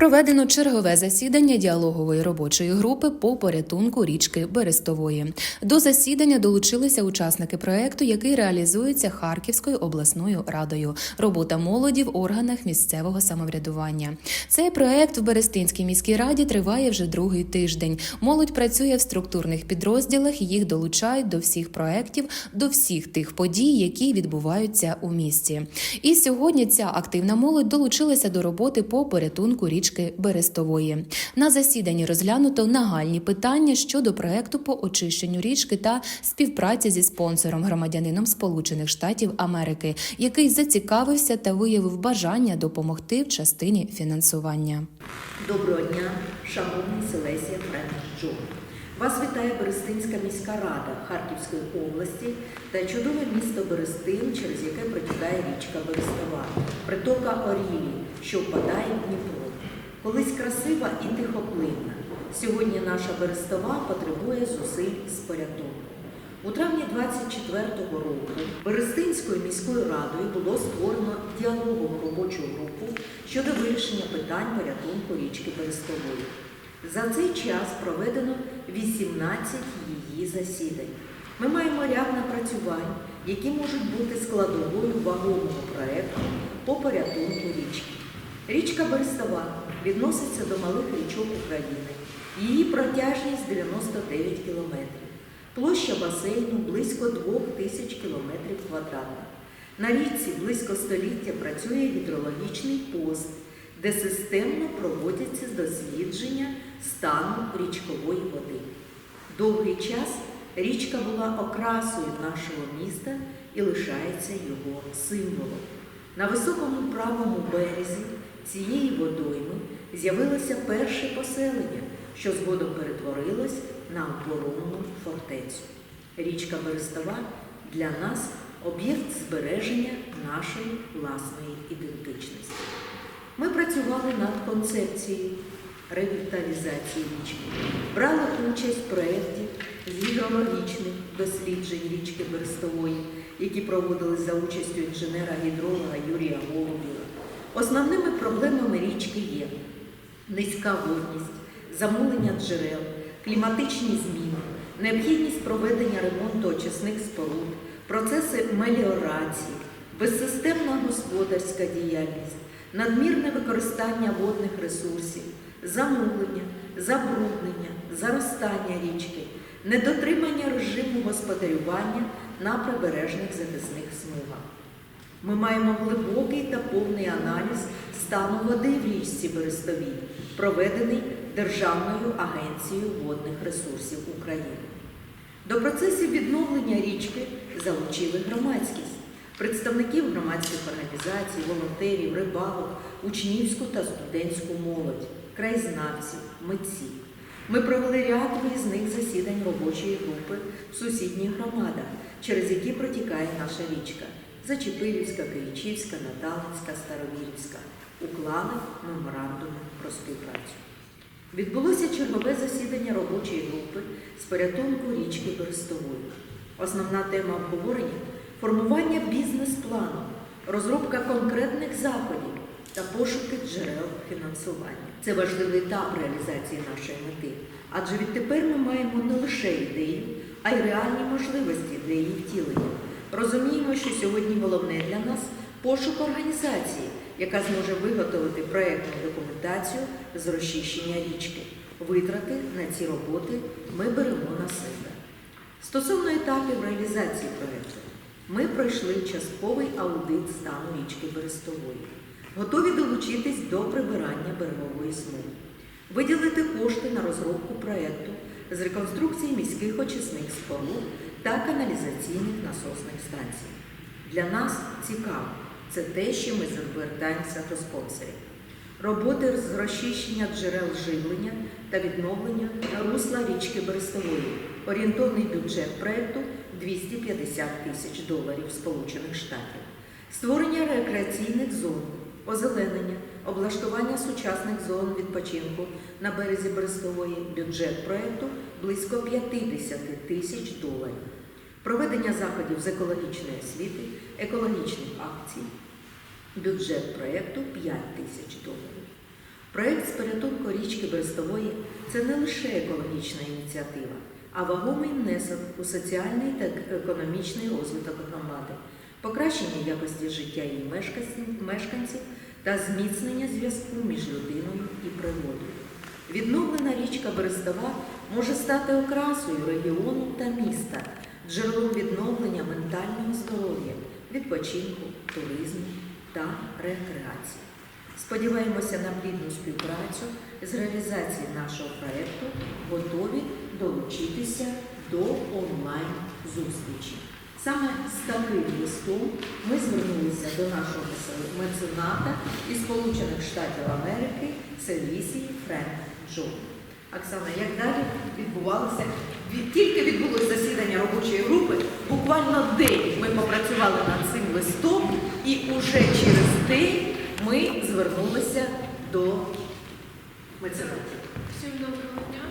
Проведено чергове засідання діалогової робочої групи по порятунку річки Берестової. До засідання долучилися учасники проекту, який реалізується Харківською обласною радою. Робота молоді в органах місцевого самоврядування. Цей проект в Берестинській міській раді триває вже другий тиждень. Молодь працює в структурних підрозділах. Їх долучають до всіх проєктів, до всіх тих подій, які відбуваються у місті. І сьогодні ця активна молодь долучилася до роботи по порятунку річки Берестової. На засіданні розглянуто нагальні питання щодо проекту по очищенню річки та співпраці зі спонсором громадянином Сполучених Штатів Америки, який зацікавився та виявив бажання допомогти в частині фінансування. Доброго дня, шановний Селесія Френк Вас вітає Берестинська міська рада Харківської області та чудове місто Берестин, через яке протікає річка Берестова, притока Орілі, що впадає в Дніпро. Колись красива і тихоплинна. Сьогодні наша Берестова потребує зусиль з порятунку. У травні 24-го року Берестинською міською радою було створено діалогову робочу групу щодо вирішення питань порятунку річки Берестової. За цей час проведено 18 її засідань. Ми маємо ряд напрацювань, які можуть бути складовою вагомого проекту по порятунку річки. Річка Берестова відноситься до малих річок України. Її протяжність 99 кілометрів. Площа басейну близько 2 тисяч кілометрів квадратних. На річці близько століття працює гідрологічний пост, де системно проводяться дослідження стану річкової води. Довгий час річка була окрасою нашого міста і лишається його символом. На високому правому березі цієї водойми з'явилося перше поселення, що згодом перетворилось на оборонну фортецю. Річка Берестова для нас об'єкт збереження нашої власної ідентичності. Ми працювали над концепцією ревіталізації річки, брали участь в проєкті з гідрологічних досліджень річки Берестової, які проводились за участю інженера-гідролога Юрія Голубєва. Основними проблемами річки є низька водність, замулення джерел, кліматичні зміни, необхідність проведення ремонту очисних споруд, процеси меліорації, безсистемна господарська діяльність, надмірне використання водних ресурсів, замулення, забруднення, заростання річки, недотримання режиму господарювання на прибережних захисних смугах. Ми маємо глибокий та повний аналіз стану води в річці Берестовій, проведений Державною агенцією водних ресурсів України. До процесів відновлення річки залучили громадськість, представників громадських організацій, волонтерів, рибалок, учнівську та студентську молодь, краєзнавців, митців. Ми провели ряд виїзних засідань робочої групи в сусідніх громадах, через які протікає наша річка Зачепилівська, Київчівська, Наталинська, Старовірівська. Уклали меморандуми про співпрацю. Відбулося чергове засідання робочої групи з порятунку річки Берестової. Основна тема обговорення формування бізнес-плану, розробка конкретних заходів та пошуки джерел фінансування. Це важливий етап реалізації нашої мети, адже відтепер ми маємо не лише ідею, а й реальні можливості для її втілення. Розуміємо, що сьогодні головне для нас пошук організації, яка зможе виготовити проєктну документацію з розчищення річки. Витрати на ці роботи ми беремо на себе. Стосовно етапів реалізації проєкту, ми пройшли частковий аудит стану річки Берестової, готові долучитись до прибирання берегової смуги, виділити кошти на розробку проєкту з реконструкції міських очисних споруд та каналізаційних насосних станцій. Для нас цікаво це те, що ми звертаємося до спонсорів. Роботи з розчищення джерел живлення та відновлення русла річки Берестової. Орієнтовний бюджет проєкту 250 тисяч доларів Сполучених Штатів. Створення рекреаційних зон, озеленення, облаштування сучасних зон відпочинку на березі Берестової. Бюджет проєкту близько 50 тисяч доларів. Проведення заходів з екологічної освіти, екологічних акцій. Бюджет проєкту 5 тисяч доларів. Проект з порятунку річки Берестової це не лише екологічна ініціатива, а вагомий внесок у соціальний та економічний розвиток громади, покращення якості життя її мешканців та зміцнення зв'язку між людиною і природою. Відновлена річка Берестова може стати окрасою регіону та міста, джерелом відновлення ментального здоров'я, відпочинку, туризму та рекреації. Сподіваємося на плідну співпрацю з реалізації нашого проєкту, готові долучитися до онлайн-зустрічі. Саме з таким листом ми звернулися до нашого мецената із Сполучених Штатів Америки Селісії Френк Джо. Оксана, як далі відбувалося? Від- Тільки відбулося засідання робочої групи, буквально день ми попрацювали над цим листом, і уже через день ми звернулися до меценатів. Всім доброго дня.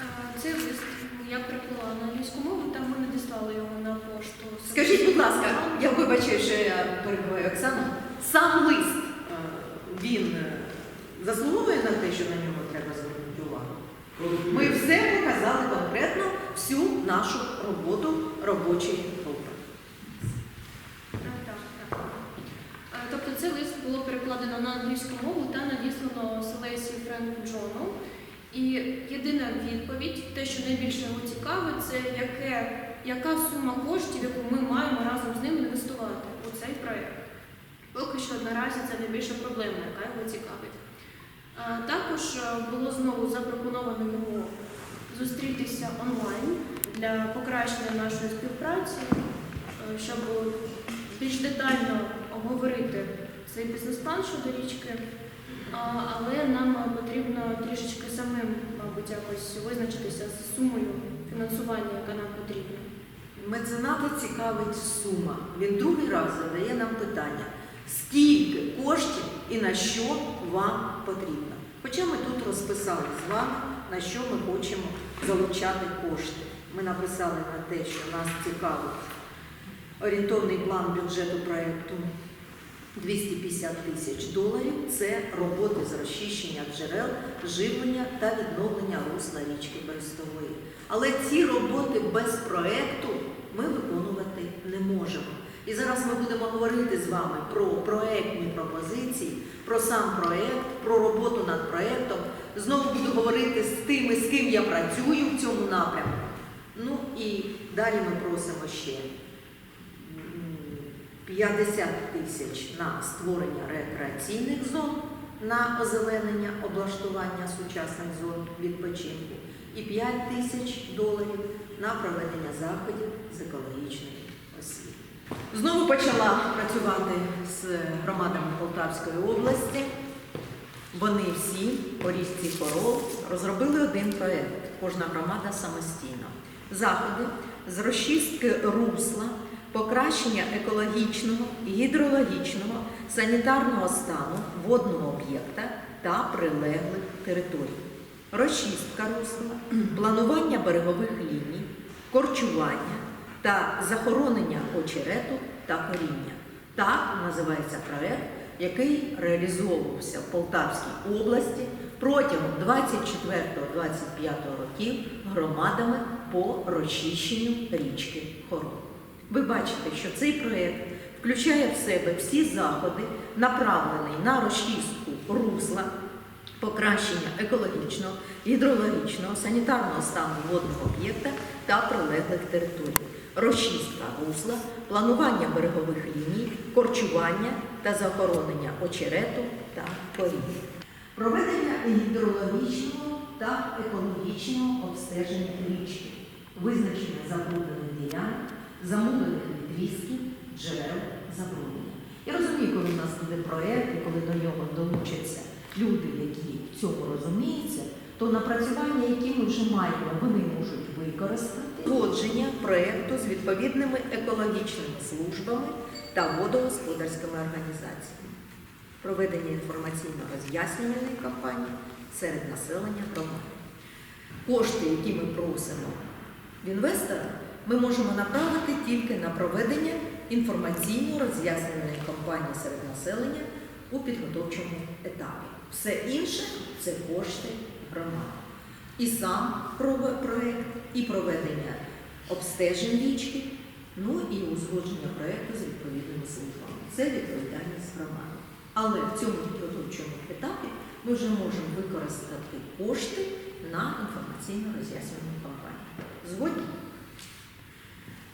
Е, Цей лист я переклала на англійську мову, там ми надіслали його на пошту. Скажіть, будь ласка, я вибачаю, що я перебуваю Оксану. Сам лист е, він е, заслуговує на те, що на нього треба звернути увагу. Ми все показали конкретно всю нашу роботу робочої групи. Так, так, так. Е, Тобто цей лист було перекладено на англійську мову та надіслано Селесі Френку Джону. І єдина відповідь, те, що найбільше його цікавить, це яке, яка сума коштів, яку ми маємо разом з ним інвестувати у цей проєкт. Поки що наразі це найбільша проблема, яка його цікавить. Також е, було знову запропоновано його зустрітися онлайн для покращення нашої співпраці, е, щоб більш детально обговорити цей бізнес-план щодо річки. Але нам потрібно трішечки самим, мабуть, якось визначитися з сумою фінансування, яка нам потрібна. Мецената цікавить сума. Він другий раз задає нам питання, скільки коштів і на що вам потрібно. Хоча ми тут розписали з вами, на що ми хочемо залучати кошти. Ми написали на те, що нас цікавить орієнтовний план бюджету проєкту 250 тисяч доларів. Це роботи з розчищення джерел, живлення та відновлення русла річки Берестової. Але ці роботи без проєкту ми виконувати не можемо. І зараз ми будемо говорити з вами про проєктні пропозиції, про сам проєкт, про роботу над проєктом. Знову буду говорити з тими, з ким я працюю в цьому напрямку. Ну і далі ми просимо ще 50 тисяч на створення рекреаційних зон, на озеленення, облаштування сучасних зон відпочинку і 5 тисяч доларів на проведення заходів з екологічної освіти. Знову почала працювати з громадами Полтавської області. Вони всі по річці Корол розробили один проєкт, кожна громада самостійно. Заходи з розчистки русла, покращення екологічного, гідрологічного, санітарного стану водного об'єкта та прилеглих територій. Розчистка русла, планування берегових ліній, корчування та захоронення очерету та коріння. Так називається проект, який реалізовувався в Полтавській області протягом 24-25 років громадами по розчищенню річки Хорол. Ви бачите, що цей проект включає в себе всі заходи, направлені на розчистку русла, покращення екологічного, гідрологічного, санітарного стану водного об'єкта та прилеглих територій, розчистка русла, планування берегових ліній, корчування та захоронення очерету та коріння. Проведення гідрологічного та екологічного обстеження річки, визначення забруднених ділянок, замулених відрізків, джерел забруднення. Я розумію, коли в нас буде проєкт, і коли до нього долучаться люди, які в цьому розуміються, то напрацювання, які ми вже маємо, вони можуть використати погодження проєкту з відповідними екологічними службами та водогосподарськими організаціями, проведення інформаційно-роз'яснювальної кампанії серед населення громади. Кошти, які ми просимо в інвестора, ми можемо направити тільки на проведення інформаційно-роз'яснювальної кампанії серед населення у підготовчому етапі. Все інше це кошти громади. І сам проект, і проведення обстежень річки, ну і узгодження проекту з відповідними службами. Це відповідальність громади. Але в цьому підготовчому етапі ми вже можемо використати кошти на інформаційно роз'яснювальну кампанію. Згодні?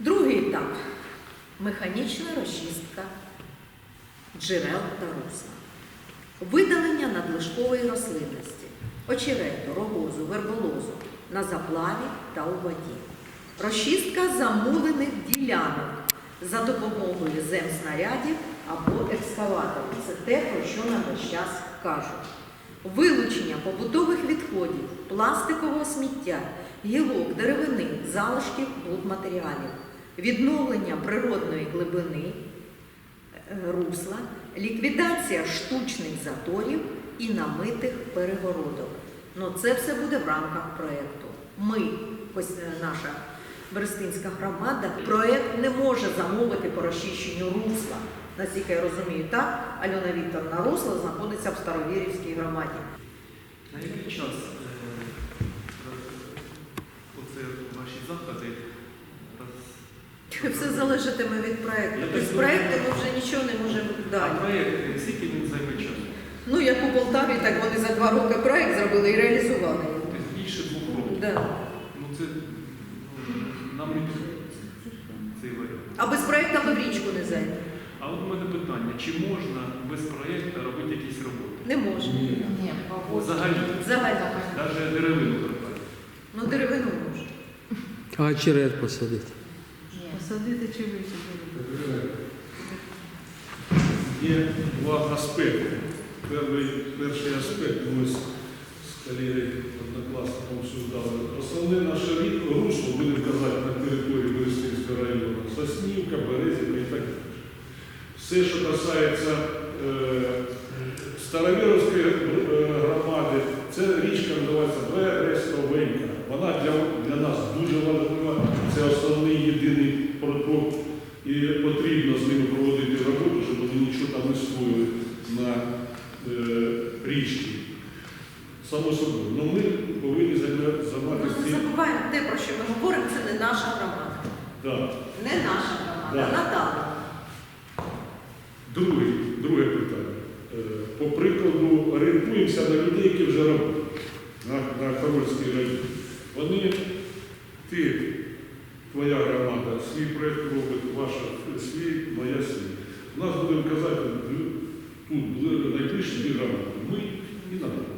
Другий етап механічна розчистка джерел та русла. Видалення надлишкової рослинності, очерету, рогозу, верболозу на заплаві та у воді. Розчистка замулених ділянок за допомогою земснарядів або екскаваторів. Це те, про що нам весь час кажуть. Вилучення побутових відходів, пластикового сміття, гілок, деревини, залишків будматеріалів, відновлення природної глибини е, русла, ліквідація штучних заторів і намитих перегородок. Ну, це все буде в рамках проєкту. Ми, ось е, наша Берестинська громада, проєкт не може замовити по розчищенню русла. Наскільки я розумію, так? Альона Вікторовна, русло знаходиться в Старовірівській громаді. На який час е, оце ваші заходи. Все залежатиме від проєкту. Без проєкту ми вже нічого не можемо А дати. проєкт, скільки він займе часу? Ну, як у Полтаві, так вони за два роки проєкт зробили і реалізували його. Тобто більше двох років. Да. Ну це ну, нам не цей варіант. А без проєкту ми в річку не зайдемо. А от у мене питання, чи можна без проєкту робити якісь роботи? Не можна. Взагалі, Взагалі. навіть деревину припадати. Ну, деревину можна. А очерет посадити. Посадити чи висадити? Є два аспекти. Перший, перший аспект ми з, колегою однокласником обсуждали. Основне наше рі- русло, будемо казати, на території Берестинського району, Соснівка, Березівка і так далі. Все, що касається е, Старовіровської е, громади, це річка називається Берестовенька. Вона для, для нас дуже важлива. Це основний єдиний. І потрібно з ними проводити роботу, щоб вони нічого там не створювали на е, річці. Само собою. Ну ми повинні займа- займатися цим. забуваємо те, про що ми говоримо, це не наша громада. Да. Не наша громада, Да. а Наталя. Друге, друге питання. Е, По прикладу, орієнтуємося на людей, які вже роблять на, на Хорольський район. Вони, громада, свій проєкт робить, ваша свій, моя свій. У нас будемо казати, ну, тут найближчі дві громади. Ми і Наталя.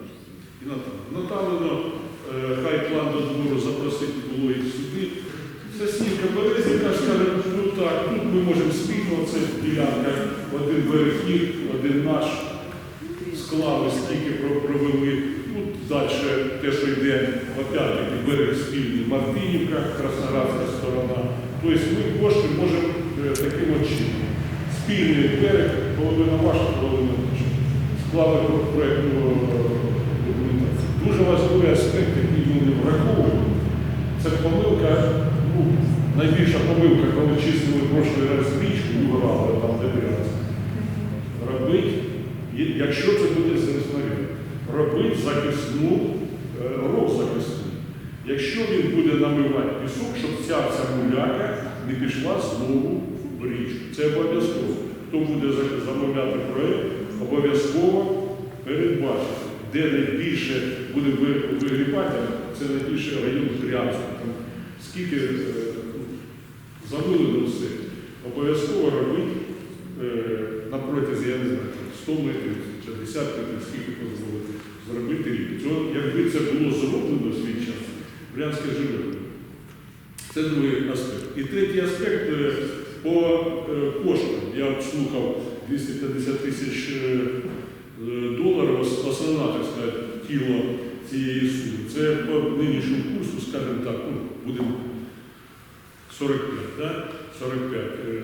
І Наталя. Наталено, е, хай план дозволу запросити було їх сюди. Соснівка Березівка скаже, ну так, тут ми можемо спільно, це ділянка, один берег один наш. Склали, скільки провели. Ну, далі те, що йде, опять-таки, берег спільний, Мартинівка, Красноградська сторона. Тобто ми кошти можемо е, таким от чином. Спільний берег, половина ваша, половина наша. Склали про- проєктну е, документацію. Дуже важливий аспект, який ми не враховуємо. Це помилка, ну, найбільша помилка, коли чистили прошлий раз річку і вирали там де грязь. Робить, якщо це буде земснаряд, робить захисну, е, ров захисний. Якщо він буде намивати пісок, щоб ця вся муляка не пішла знову в річку. Це обов'язково. Хто буде замовляти проєкт, обов'язково передбачити, де найбільше буде ви- вигрібати, це найбільше район Трянську. Там скільки е, завилено все. Обов'язково робити е, на протязі, я не знаю, 100 метрів, 50 метрів, скільки дозволити, зробити рік. Якби це було зроблено свій час, Брянське живе. Це другий аспект. І третій аспект е, по е, коштам. Я слухав 250 тисяч е, доларів, ос- основна, так сказати, тіло цієї суми. Це по нинішньому курсу, скажімо так, ну, будемо 45, да? 45. Е,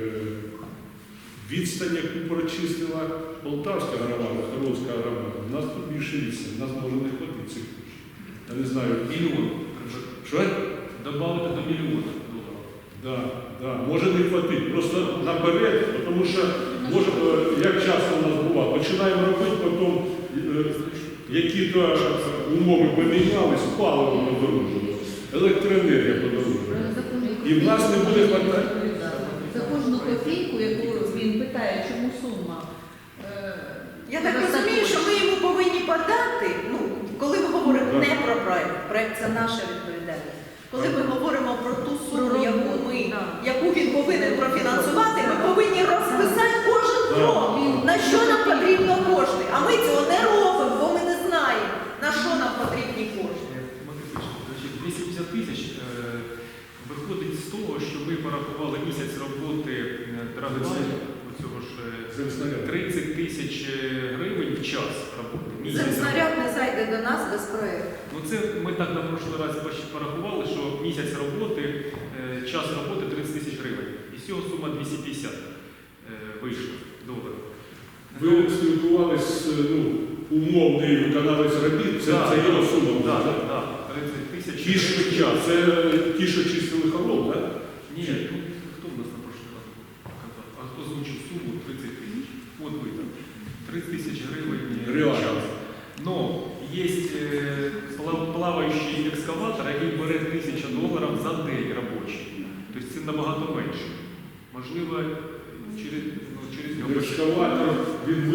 Відстань, яку прочислила Полтавська громада, Хорольська громада, у нас тут більше відстань, у нас може не хватити цих коштів. Я не знаю, Мільйон. Що? Добавити до мільйона доларів. Да, да, може не хватить. Просто наперед, тому що може, е, як часто у нас буває, починаємо робити, потім е, які-то е, умови помінялись, паливо подорожчало, електроенергія подорожчала. І в нас не буде хватати. За кожну копійку, яку він питає, чому сума. Я так розумію, що ми йому повинні подати, ну, коли ми говоримо не про проект, проект це наша відповідальність. Коли ми говоримо про ту суму, яку, ми, яку він повинен профінансувати, ми повинні розписати кожен крок, на що нам потрібно кошти. А ми цього не робимо, бо ми не знаємо, на що нам потрібні кошти. Значить, 250 тисяч е, виходить з того, що ми порахували місяць роботи е, драгоцінного цього ж е, Земснаряд. 30 тисяч е, гривень в час роботи. Земснаряд не зайде до нас без проекту. Ну це ми так на прошлий раз порахували, що місяць роботи, е, час роботи 30 тисяч гривень. І з цього сума 250 е, вийшла доларів. Ви спілкувалися з ну, умовний виконавець робіт, це, Да, це його сума. була, Так, так? так, 30 тисяч Ті, що, гривень в час. це ті, що чистили хоров, так? Ні, суду 30 тисяч, подбиток, 30 тисяч гривень. Е, Но есть е, плавающий экскаватор, який бере 1000 доларів за день робочий. Тобто це набагато менше. Можливо, через ну, через нього. Екскаватор, він